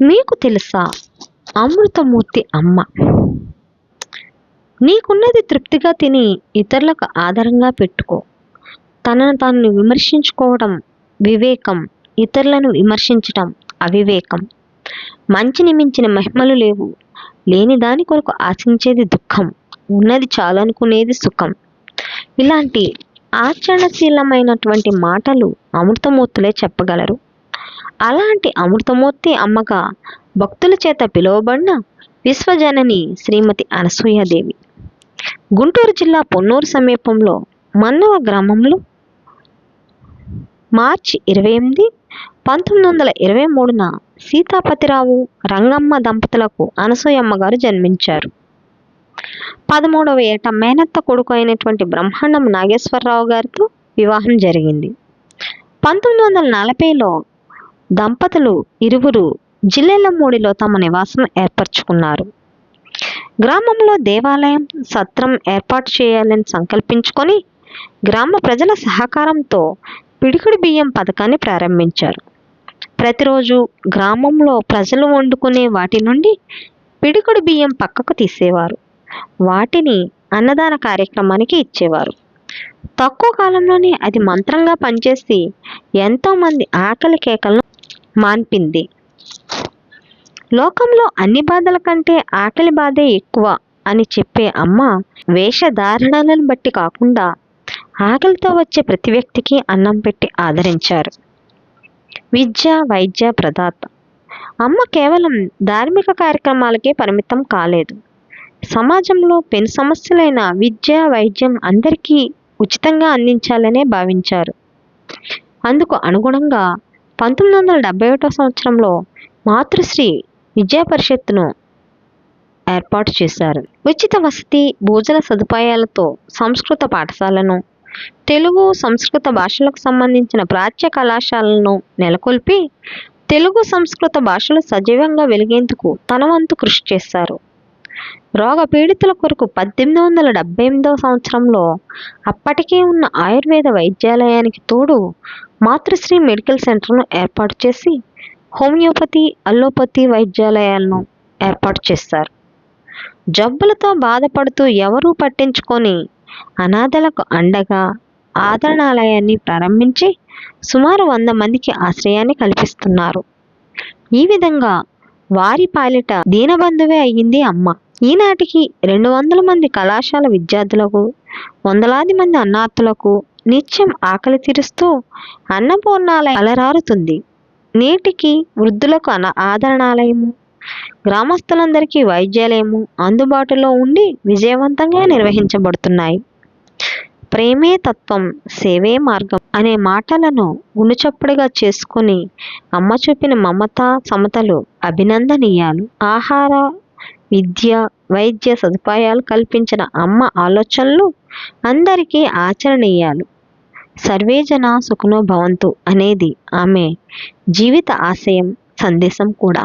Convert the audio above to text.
మీకు తెలుసా? అమృతమూర్తి అమ్మ. నీకున్నది తృప్తిగా తిని ఇతరులకు ఆధారంగా పెట్టుకో. తనను తాను విమర్శించుకోవడం వివేకం ఇతరులను విమర్శించటం అవివేకం. మంచిని మించిన మహిమలు లేవు. లేని దాని కొరకు ఆశించేది దుఃఖం. ఉన్నది చాలనుకునేది సుఖం. ఇలాంటి ఆచరణశీలమైనటువంటి మాటలు అమృతమూర్తులే చెప్పగలరు. అలాంటి అమృతమూర్తి అమ్మగా భక్తుల చేత పిలువబడిన విశ్వజనని శ్రీమతి అనసూయాదేవి. గుంటూరు జిల్లా పొన్నూరు సమీపంలో మన్నవ గ్రామంలో మార్చి ఇరవై ఎనిమిది పంతొమ్మిది వందల ఇరవై మూడున సీతాపతిరావు రంగమ్మ దంపతులకు అనసూయమ్మ గారు జన్మించారు. పదమూడవ ఏట మేనత్త కొడుకు అయినటువంటి బ్రహ్మాండం నాగేశ్వరరావు గారితో వివాహం జరిగింది. పంతొమ్మిది వందల నలభైలో దంపతులు ఇరువురు జిల్లెలమూడిలో తమ నివాసం ఏర్పరచుకున్నారు. గ్రామంలో దేవాలయం సత్రం ఏర్పాటు చేయాలని సంకల్పించుకొని గ్రామ ప్రజల సహకారంతో పిడికిడి బియ్యం పథకాన్ని ప్రారంభించారు. ప్రతిరోజు గ్రామంలో ప్రజలు వండుకునే వాటి నుండి పిడికుడు బియ్యం పక్కకు తీసేవారు. వాటిని అన్నదాన కార్యక్రమానికి ఇచ్చేవారు. తక్కువ కాలంలోనే అది మంత్రంగా పనిచేసి ఎంతోమంది ఆకలి కేకలను మాన్పింది. లోకంలో అన్ని బాధల కంటే ఆకలి బాధే ఎక్కువ అని చెప్పే అమ్మ వేషధారణలను బట్టి కాకుండా ఆకలితో వచ్చే ప్రతి వ్యక్తికి అన్నం పెట్టి ఆదరించారు. విద్య వైద్య ప్రదాత. అమ్మ కేవలం ధార్మిక కార్యక్రమాలకే పరిమితం కాలేదు. సమాజంలో పెను సమస్యలైన విద్య వైద్యం అందరికీ ఉచితంగా అందించాలనే భావించారు. అందుకు అనుగుణంగా పంతొమ్మిది వందల డెబ్బై ఒకటో సంవత్సరంలో మాతృశ్రీ విద్యా పరిషత్తును ఏర్పాటు చేశారు. ఉచిత వసతి భోజన సదుపాయాలతో సంస్కృత పాఠశాలను తెలుగు సంస్కృత భాషలకు సంబంధించిన ప్రాచ్య కళాశాలను నెలకొల్పి తెలుగు సంస్కృత భాషలు సజీవంగా వెలిగేందుకు తన వంతు కృషి చేశారు. రోగ పీడితుల కొరకు పద్దెనిమిది వందల డెబ్బై ఎనిమిదవ సంవత్సరంలో అప్పటికే ఉన్న ఆయుర్వేద వైద్యాలయానికి తోడు మాతృశ్రీ మెడికల్ సెంటర్ను ఏర్పాటు చేసి హోమియోపతి అల్లోపతి వైద్యాలయాలను ఏర్పాటు చేస్తారు. జబ్బులతో బాధపడుతూ ఎవరూ పట్టించుకొని అనాథలకు అండగా ఆదరణాలయాన్ని ప్రారంభించి సుమారు వంద మందికి ఆశ్రయాన్ని కల్పిస్తున్నారు. ఈ విధంగా వారి పాలిట దీనబంధువే అయ్యింది అమ్మ. ఈనాటికి రెండు వందల మంది కళాశాల విద్యార్థులకు వందలాది మంది అన్నార్థులకు నిత్యం ఆకలి తీరుస్తూ అన్నపూర్ణాలయం అలరారుతుంది. నేటికి వృద్ధులకు అన ఆదరణాలయము గ్రామస్తులందరికీ వైద్యాలయము అందుబాటులో ఉండి విజయవంతంగా నిర్వహించబడుతున్నాయి. ప్రేమే తత్వం సేవే మార్గం అనే మాటలను గుణచప్పుడుగా చేసుకుని అమ్మ చూపిన మమత సమతలు అభినందనీయాలు. ఆహార విద్య వైద్య సదుపాయాలు కల్పించిన అమ్మ ఆలోచనలు అందరికీ ఆచరణీయాలు. సర్వేజన సుఖనో భవంతు అనేది ఆమె జీవిత ఆశయం సందేశం కూడా.